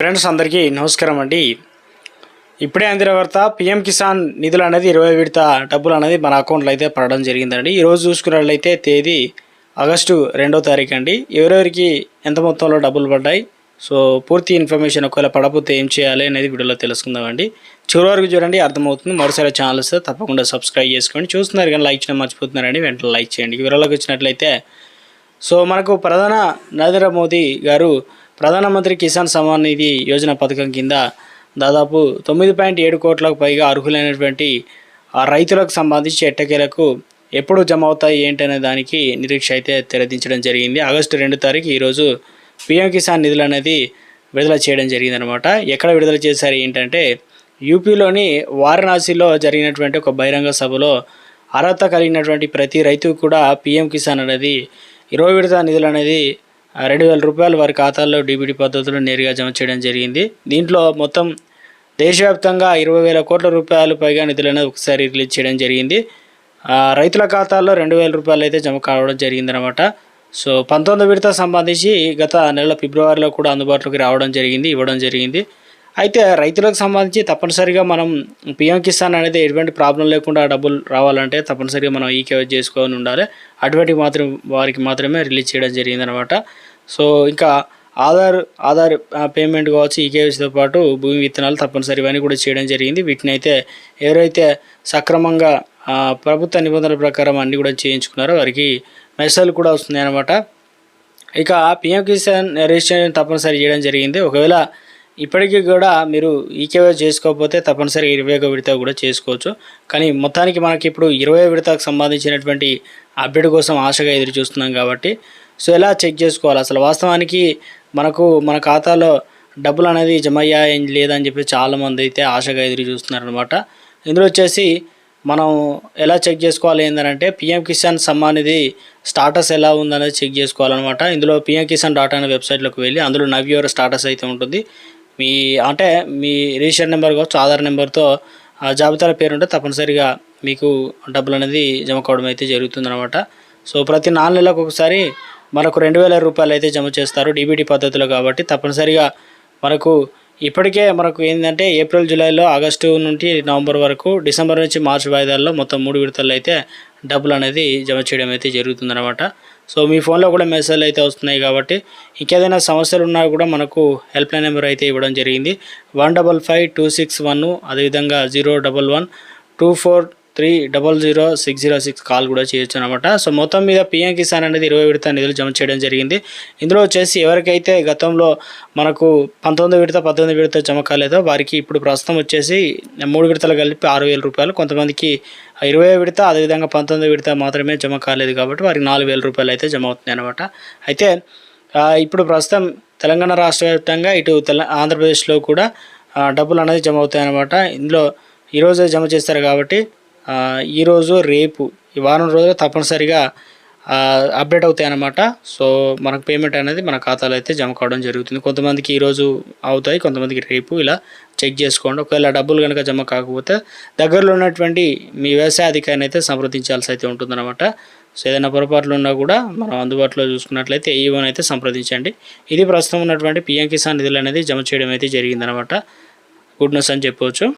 Friends అందరికీ నమస్కారం అండి. ఇప్పుడే అందిన వార్త పిఎం కిసాన్ నిధులు అనేది ఇరవై విడత డబ్బులు అనేది మన అకౌంట్లో అయితే పడడం జరిగిందండి. ఈరోజు చూసుకున్నట్లయితే తేదీ ఆగస్టు రెండో తారీఖు అండి. ఎవరెవరికి ఎంత మొత్తంలో డబ్బులు పడ్డాయి? సో పూర్తి ఇన్ఫర్మేషన్ ఒకవేళ పడకపోతే ఏం చేయాలి అనేది వీడియోలో తెలుసుకుందామండి చివరి వరకు చూడండి అర్థమవుతుంది. మరోసారి ఛానల్ వస్తే తప్పకుండా సబ్స్క్రైబ్ చేసుకోండి. చూస్తున్నారు కానీ లైక్ చేయడం మర్చిపోతున్నారండి. వెంటనే లైక్ చేయండి. వివరాలకు వచ్చినట్లయితే సో మనకు ప్రధాన నరేంద్ర మోదీ గారు ప్రధానమంత్రి కిసాన్ సమ్మాన్ నిధి యోజన పథకం కింద దాదాపు తొమ్మిది పాయింట్ ఏడు కోట్లకు పైగా అర్హులైనటువంటి ఆ రైతులకు సంబంధించి ఎట్టకేలకు ఎప్పుడు జమ అవుతాయి ఏంటనే దానికి నిరీక్ష అయితే తెరదించడం జరిగింది. ఆగస్టు రెండు తారీఖు ఈరోజు పిఎం కిసాన్ నిధులు అనేది విడుదల చేయడం జరిగిందనమాట. ఎక్కడ విడుదల చేశారు ఏంటంటే యూపీలోని వారణాసిలో జరిగినటువంటి ఒక బహిరంగ సభలో అర్హత కలిగినటువంటి ప్రతి రైతుకు కూడా పిఎం కిసాన్ అనేది ఇరవై విడత నిధులు అనేది రెండు వేల రూపాయలు వారి ఖాతాల్లో డీబీటీ పద్ధతిలో నేరుగా జమ చేయడం జరిగింది. దీంట్లో మొత్తం దేశవ్యాప్తంగా ఇరవై వేల కోట్ల రూపాయలు పైగా నిధులను ఒకసారి రిలీజ్ చేయడం జరిగింది. రైతుల ఖాతాల్లో రెండు వేల రూపాయలు అయితే జమ కావడం జరిగిందనమాట సో పంతొమ్మిది విడత సంబంధించి గత నెల ఫిబ్రవరిలో కూడా అందుబాటులోకి రావడం జరిగింది ఇవ్వడం జరిగింది. అయితే రైతులకు సంబంధించి తప్పనిసరిగా మనం పిఎం కిసాన్ అనేది ఎటువంటి ప్రాబ్లం లేకుండా డబ్బులు రావాలంటే తప్పనిసరిగా మనం ఈ కేవై చేసుకొని ఉండాలి. అటువంటి మాత్రం వారికి మాత్రమే రిలీజ్ చేయడం జరిగిందనమాట. సో ఇంకా ఆధార్ ఆధార్ పేమెంట్ కావచ్చు ఈ పాటు భూమి విత్తనాలు తప్పనిసరి ఇవన్నీ కూడా చేయడం జరిగింది. వీటిని అయితే ఎవరైతే సక్రమంగా ప్రభుత్వ నిబంధనల ప్రకారం అన్నీ కూడా చేయించుకున్నారో వారికి మెసేజ్లు కూడా వస్తున్నాయి అనమాట ఇక పిఎం కిసాన్ రిజిస్ట్రేషన్ తప్పనిసరి చేయడం జరిగింది. ఒకవేళ ఇప్పటికీ కూడా మీరు ఈకేవై చేసుకోకపోతే తప్పనిసరి ఇరవై ఒక విడత కూడా చేసుకోవచ్చు. కానీ మొత్తానికి మనకి ఇప్పుడు ఇరవై విడతకు సంబంధించినటువంటి అప్డేట్ కోసం ఆశగా ఎదురు చూస్తున్నాం కాబట్టి సో ఎలా చెక్ చేసుకోవాలి? అసలు వాస్తవానికి మనకు మన ఖాతాలో డబ్బులు అనేది జమ అయ్యాయి లేదని చెప్పి చాలామంది అయితే ఆశగా ఎదురు చూస్తున్నారు అనమాట ఇందులో వచ్చేసి మనం ఎలా చెక్ చేసుకోవాలి ఏంటంటే పిఎం కిసాన్ సమ్మాన్ నిధి స్టాటస్ ఎలా ఉందనేది చెక్ చేసుకోవాలన్నమాట. ఇందులో పిఎం కిసాన్ డాట్ అనే వెబ్సైట్లోకి వెళ్ళి అందులో నవ్ యువర్ స్టాటస్ అయితే ఉంటుంది. మీ అంటే మీ రిజిస్టర్ నెంబర్ కావచ్చు ఆధార్ నెంబర్తో ఆ జాబితాల పేరు ఉంటే తప్పనిసరిగా మీకు డబ్బులు అనేది జమ కావడం అయితే జరుగుతుందన్నమాట. సో ప్రతి నాలుగు నెలలకు ఒకసారి మనకు రెండు వేల రూపాయలు అయితే జమ చేస్తారు డీబీటీ పద్ధతిలో కాబట్టి తప్పనిసరిగా మనకు ఇప్పటికే మనకు ఏంటంటే ఏప్రిల్ జూలైలో ఆగస్టు నుండి నవంబర్ వరకు డిసెంబర్ నుంచి మార్చి వాయిదాల్లో మొత్తం మూడు విడతలు అయితే డబ్బులు అనేది జమ చేయడం అయితే జరుగుతుందన్నమాట. సో మీ ఫోన్లో కూడా మెసేజ్లు అయితే వస్తున్నాయి కాబట్టి ఇంకేదైనా సమస్యలు ఉన్నా కూడా మనకు హెల్ప్ లైన్ నెంబర్ అయితే ఇవ్వడం జరిగింది. One double five two six one అదేవిధంగా zero double one two four three double zero six zero six call కూడా చేయొచ్చు అనమాట సో మొత్తం మీద పిఎం కిసాన్ అనేది ఇరవై విడత నిధులు జమ చేయడం జరిగింది. ఇందులో వచ్చేసి ఎవరికైతే గతంలో మనకు పంతొమ్మిది విడత పద్దెనిమిది విడత జమ కాలేదో వారికి ఇప్పుడు ప్రస్తుతం వచ్చేసి మూడు విడతలు కలిపి ఆరు రూపాయలు కొంతమందికి ఇరవై విడత అదేవిధంగా పంతొమ్మిది విడత మాత్రమే జమ కాలేదు కాబట్టి వారికి నాలుగు వేల రూపాయలు అయితే జమ అవుతుంది అనమాట అయితే ఇప్పుడు ప్రస్తుతం తెలంగాణ రాష్ట్ర వ్యాప్తంగా ఇటు తెల ఆంధ్రప్రదేశ్లో కూడా డబ్బులు అనేది జమ అవుతాయి అనమాట ఇందులో ఈరోజే జమ చేస్తారు కాబట్టి ఈరోజు రేపు ఈ వారం రోజులు తప్పనిసరిగా అప్డేట్ అవుతాయి అన్నమాట. సో మనకు పేమెంట్ అనేది మన ఖాతాలో అయితే జమ కావడం జరుగుతుంది. కొంతమందికి ఈరోజు అవుతాయి కొంతమందికి రేపు ఇలా చెక్ చేసుకోండి. ఒకవేళ డబ్బులు కనుక జమ కాకపోతే దగ్గరలో ఉన్నటువంటి మీ వ్యవసాయ అధికారిని అయితే సంప్రదించాల్సి అయితే ఉంటుందన్నమాట. సో ఏదైనా పొరపాట్లు ఉన్నా కూడా మనం అందుబాటులో చూసుకున్నట్లయితే ఈవోన్ అయితే సంప్రదించండి. ఇది ప్రస్తుతం ఉన్నటువంటి పిఎం కిసాన్ నిధులు అనేది జమ చేయడం అయితే జరిగిందనమాట గుడ్ న్యూస్ అని చెప్పవచ్చు.